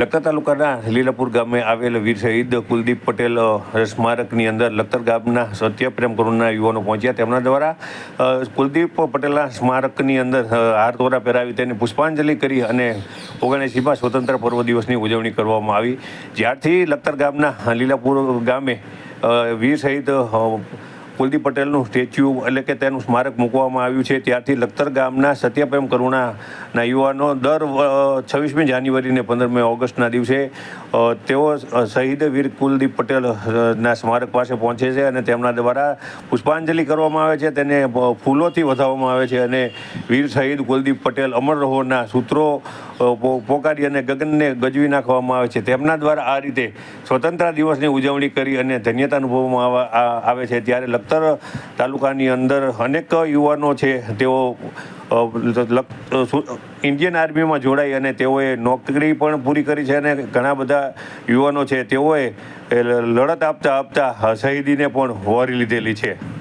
લખતર તાલુકાના લીલાપુર ગામે આવેલ વીર શહીદ કુલદીપ પટેલ સ્મારકની અંદર લખતર ગામના સત્યપ્રેમ કરુણના યુવાનો પહોંચ્યા. તેમના દ્વારા કુલદીપ પટેલના સ્મારકની અંદર હાર તોરા પહેરાવી તેને પુષ્પાંજલિ કરી અને ઓગણએંસીમાં સ્વતંત્ર પર્વ દિવસની ઉજવણી કરવામાં આવી. જ્યારથી લખતર ગામના લીલાપુર ગામે વીર શહીદ કુલદીપ પટેલનું સ્ટેચ્યુ એટલે કે તેનું સ્મારક મૂકવામાં આવ્યું છે. ત્યારથી લખતર ગામના સત્યપ્રેમ કરુણાના યુવાનો દર છવ્વીસમી જાન્યુઆરી અને પંદરમી ઓગસ્ટના દિવસે તેઓ શહીદ વીર કુલદીપ પટેલના સ્મારક પાસે પહોંચે છે અને તેમના દ્વારા પુષ્પાંજલિ કરવામાં આવે છે. તેને ફૂલોથી વધાવવામાં આવે છે અને વીર શહીદ કુલદીપ પટેલ અમર રહોના સૂત્રો પોકારી અને ગગનને ગજવી નાખવામાં આવે છે. તેમના દ્વારા આ રીતે સ્વતંત્ર દિવસની ઉજવણી કરી અને ધન્યતા અનુભવવામાં આવે છે. ત્યારે લખતર તાલુકાની અંદર અનેક યુવાનો છે. તેઓ ઇન્ડિયન આર્મીમાં જોડાઈ અને તેઓએ નોકરી પણ પૂરી કરી છે અને ઘણા બધા યુવાનો છે. તેઓએ લડત આપતા આપતા શહીદીને પણ વહોરી લીધેલી છે.